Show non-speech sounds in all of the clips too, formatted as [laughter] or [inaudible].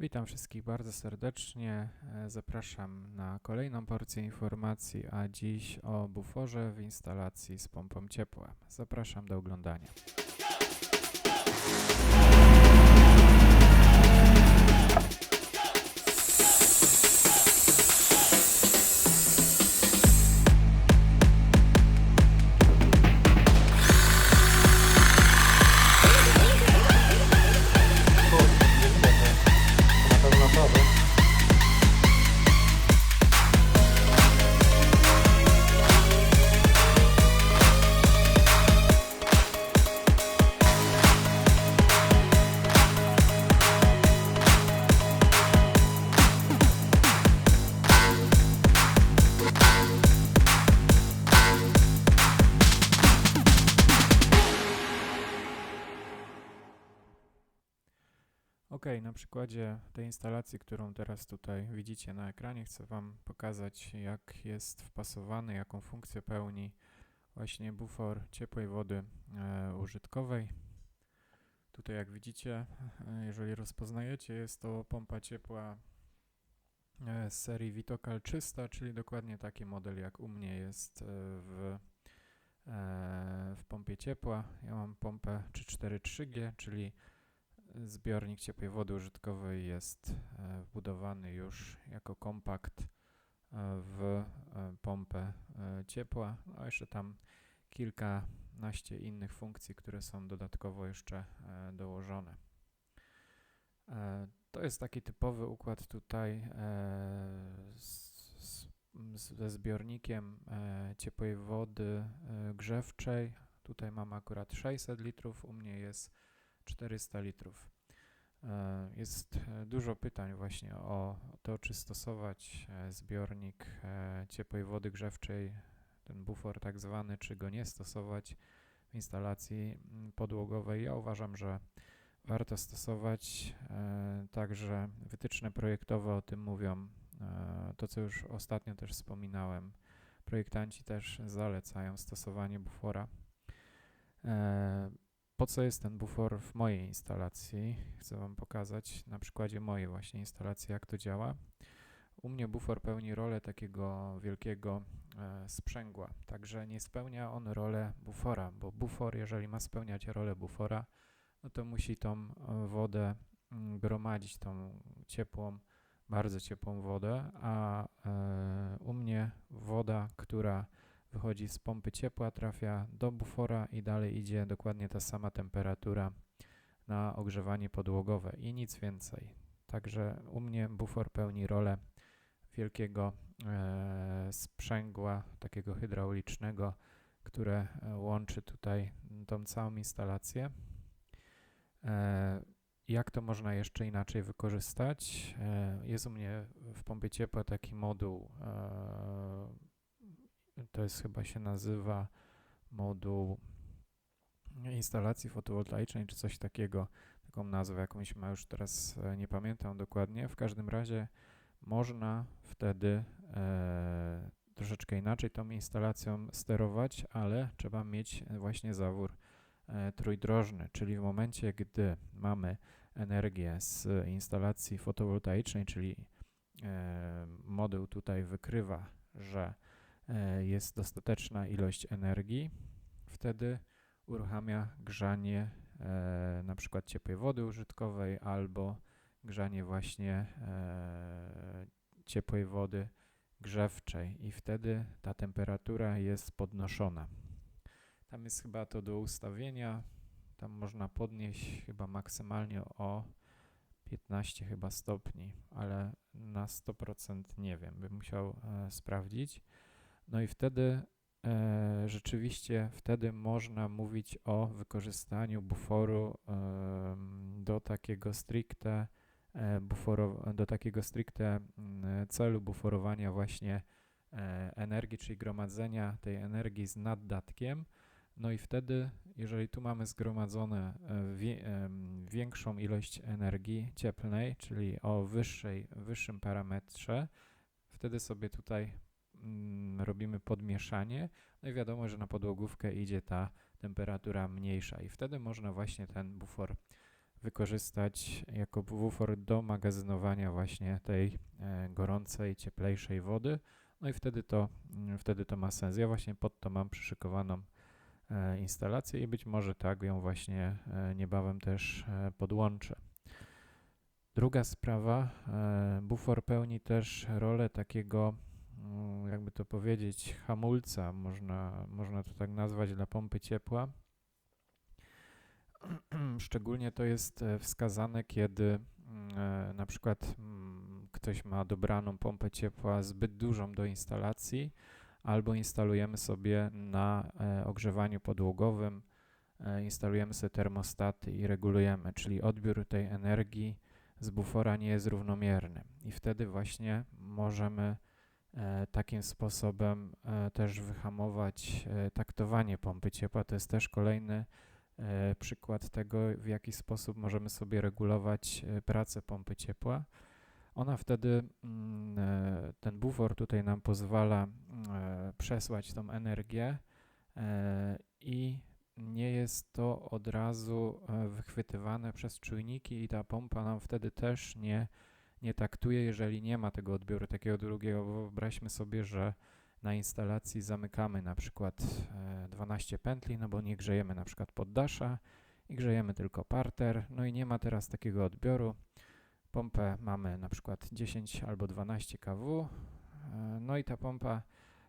Witam wszystkich bardzo serdecznie. E, Zapraszam na kolejną porcję informacji, a dziś o buforze w instalacji z pompą ciepła. Zapraszam do oglądania. Ok, na przykładzie tej instalacji, którą teraz tutaj widzicie na ekranie, chcę Wam pokazać, jak jest wpasowany, jaką funkcję pełni właśnie bufor ciepłej wody e, użytkowej. Tutaj, jak widzicie, jeżeli rozpoznajecie, jest to pompa ciepła e, z serii Vitokal 300, czyli dokładnie taki model, jak u mnie jest e, w, e, w pompie ciepła. Ja mam pompę 343G, czyli Zbiornik ciepłej wody użytkowej jest e, wbudowany już jako kompakt e, w e, pompę ciepła, a jeszcze tam kilkanaście innych funkcji, które są dodatkowo jeszcze dołożone. To jest taki typowy układ tutaj z, z, ze zbiornikiem ciepłej wody grzewczej. Tutaj mam akurat 600 litrów, u mnie jest 400 litrów. E, Jest e, dużo pytań właśnie o to, czy stosować e, zbiornik ciepłej wody grzewczej, ten bufor tak zwany, czy go nie stosować w instalacji mm, podłogowej. Ja uważam, że warto stosować. Także wytyczne projektowe o tym mówią. To, co już ostatnio też wspominałem, projektanci też zalecają stosowanie bufora. Po co jest ten bufor w mojej instalacji? Chcę Wam pokazać na przykładzie mojej właśnie instalacji, jak to działa. U mnie bufor pełni rolę takiego wielkiego e, sprzęgła, także nie spełnia on rolę bufora, bo bufor, jeżeli ma spełniać rolę bufora, no to musi tą e, wodę mm, gromadzić, tą ciepłą, bardzo ciepłą wodę, a e, u mnie woda, która wychodzi z pompy ciepła, trafia do bufora i dalej idzie dokładnie ta sama temperatura na ogrzewanie podłogowe i nic więcej. Także u mnie bufor pełni rolę wielkiego e, sprzęgła, takiego hydraulicznego, które e, łączy tutaj tą całą instalację. E, jak to można jeszcze inaczej wykorzystać? E, jest u mnie w pompie ciepła taki moduł e, to jest chyba się nazywa moduł instalacji fotowoltaicznej czy coś takiego, taką nazwę jakąś ma już teraz e, nie pamiętam dokładnie. W każdym razie można wtedy e, troszeczkę inaczej tą instalacją sterować, ale trzeba mieć właśnie zawór e, trójdrożny, czyli w momencie, gdy mamy energię z instalacji fotowoltaicznej, czyli e, moduł tutaj wykrywa, że jest dostateczna ilość energii, wtedy uruchamia grzanie e, na przykład ciepłej wody użytkowej albo grzanie właśnie e, ciepłej wody grzewczej i wtedy ta temperatura jest podnoszona. Tam jest chyba to do ustawienia, tam można podnieść chyba maksymalnie o 15 chyba stopni, ale na 100% nie wiem, bym musiał e, sprawdzić. No i wtedy e, rzeczywiście wtedy można mówić o wykorzystaniu buforu em, do takiego stricte e, buforo, do takiego stricte mm, celu buforowania właśnie e, energii, czyli gromadzenia tej energii z naddatkiem. No i wtedy, jeżeli tu mamy zgromadzone e, wie, większą ilość energii cieplnej, czyli o wyższej, wyższym parametrze, wtedy sobie tutaj robimy podmieszanie, no i wiadomo, że na podłogówkę idzie ta temperatura mniejsza i wtedy można właśnie ten bufor wykorzystać jako bufor do magazynowania właśnie tej e, gorącej, cieplejszej wody. No i wtedy to, mm, wtedy to ma sens. Ja właśnie pod to mam przyszykowaną e, instalację i być może tak ją właśnie e, niebawem też podłączę. Druga sprawa, bufor pełni też rolę takiego, mm, jakby to powiedzieć, hamulca, można, można to tak nazwać, dla pompy ciepła. [clears throat] Szczególnie to jest e, wskazane, kiedy mm, e, na przykład mm, ktoś ma dobraną pompę ciepła zbyt dużą do instalacji, albo instalujemy sobie na e, ogrzewaniu podłogowym, instalujemy sobie termostaty i regulujemy, czyli odbiór tej energii z bufora nie jest równomierny i wtedy właśnie możemy takim sposobem też wyhamować taktowanie pompy ciepła. To jest też kolejny E, przykład tego, w jaki sposób możemy sobie regulować e, pracę pompy ciepła. Ona wtedy, mm, e, ten bufor tutaj nam pozwala przesłać tą energię i nie jest to od razu wychwytywane przez czujniki i ta pompa nam wtedy też nie, nie taktuje, jeżeli nie ma tego odbioru takiego drugiego. Wyobraźmy sobie, że na instalacji zamykamy na przykład 12 e, pętli, no bo nie grzejemy na przykład poddasza i grzejemy tylko parter, no i nie ma teraz takiego odbioru. Pompę mamy na przykład 10 albo 12 kW, e, no i ta pompa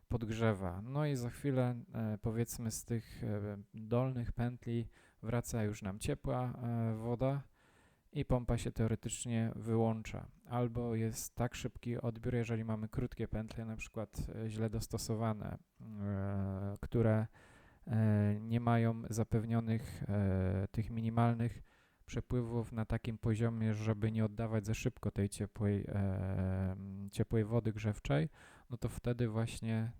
podgrzewa. No i za chwilę e, powiedzmy z tych dolnych pętli wraca już nam ciepła woda, i pompa się teoretycznie wyłącza. Albo jest tak szybki odbiór, jeżeli mamy krótkie pętle, na przykład e, źle dostosowane, e, które e, nie mają zapewnionych tych minimalnych przepływów na takim poziomie, żeby nie oddawać za szybko tej ciepłej, ciepłej wody grzewczej, no to wtedy właśnie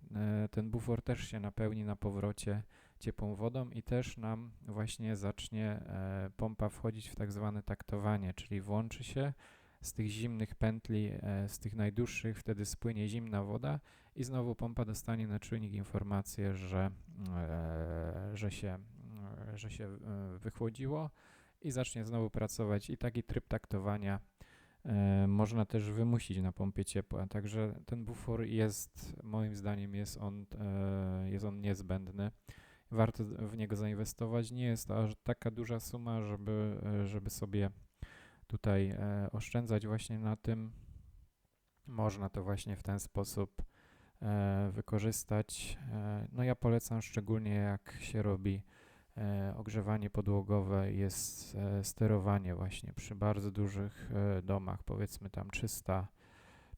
ten bufor też się napełni na powrocie ciepłą wodą i też nam właśnie zacznie e, pompa wchodzić w tak zwane taktowanie, czyli włączy się z tych zimnych pętli, e, z tych najdłuższych, wtedy spłynie zimna woda i znowu pompa dostanie na czujnik informację, że, e, że się, że się wychłodziło i zacznie znowu pracować. I taki tryb taktowania można też wymusić na pompie ciepła. Także ten bufor jest, moim zdaniem, jest on, jest on niezbędny warto w niego zainwestować. Nie jest to aż taka duża suma, żeby, e, żeby sobie tutaj e, oszczędzać właśnie na tym. Można to właśnie w ten sposób e, wykorzystać. No ja polecam szczególnie jak się robi ogrzewanie podłogowe, jest sterowanie właśnie przy bardzo dużych domach, powiedzmy tam 300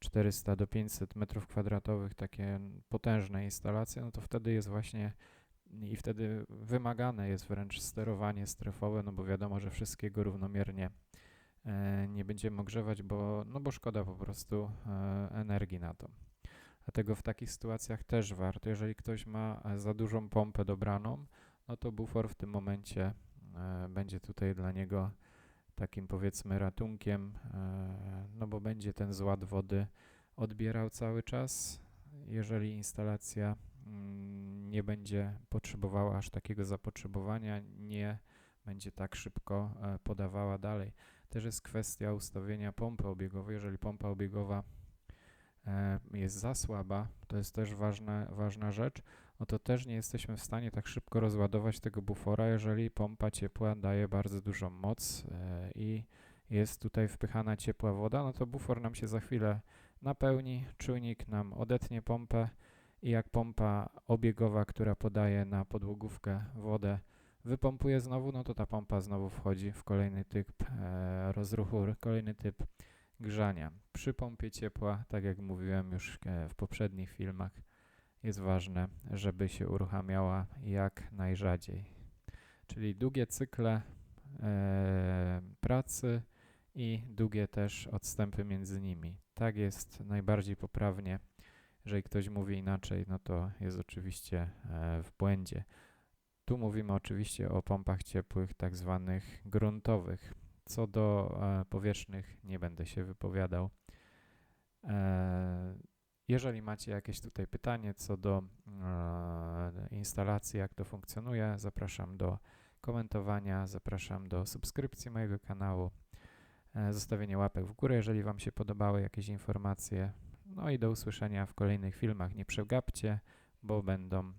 400 do 500 metrów kwadratowych, takie potężne instalacje, no to wtedy jest właśnie i wtedy wymagane jest wręcz sterowanie strefowe, no bo wiadomo, że wszystkiego równomiernie e, nie będziemy ogrzewać, bo, no bo szkoda po prostu e, energii na to. Dlatego w takich sytuacjach też warto, jeżeli ktoś ma za dużą pompę dobraną, no to bufor w tym momencie e, będzie tutaj dla niego takim powiedzmy ratunkiem, no bo będzie ten zład wody odbierał cały czas. Jeżeli instalacja Mm, nie będzie potrzebowała aż takiego zapotrzebowania, nie będzie tak szybko e, podawała dalej. Też jest kwestia ustawienia pompy obiegowej. Jeżeli pompa obiegowa e, jest za słaba, to jest też ważna, ważna rzecz, no to też nie jesteśmy w stanie tak szybko rozładować tego bufora, jeżeli pompa ciepła daje bardzo dużą moc e, i jest tutaj wpychana ciepła woda, no to bufor nam się za chwilę napełni, czujnik nam odetnie pompę, i jak pompa obiegowa, która podaje na podłogówkę wodę, wypompuje znowu, no to ta pompa znowu wchodzi w kolejny typ e, rozruchu, kolejny typ grzania. Przy pompie ciepła, tak jak mówiłem już e, w poprzednich filmach, jest ważne, żeby się uruchamiała jak najrzadziej. Czyli długie cykle e, pracy i długie też odstępy między nimi. Tak jest najbardziej poprawnie jeżeli ktoś mówi inaczej, no to jest oczywiście e, w błędzie. Tu mówimy oczywiście o pompach ciepłych, tak zwanych gruntowych. Co do e, powietrznych, nie będę się wypowiadał. E, jeżeli macie jakieś tutaj pytanie co do instalacji, jak to funkcjonuje, zapraszam do komentowania, zapraszam do subskrypcji mojego kanału, e, zostawienia łapek w górę, jeżeli Wam się podobały jakieś informacje. No i do usłyszenia w kolejnych filmach. Nie przegapcie, bo będą e,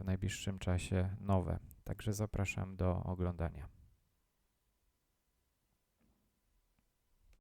w najbliższym czasie nowe. Także zapraszam do oglądania.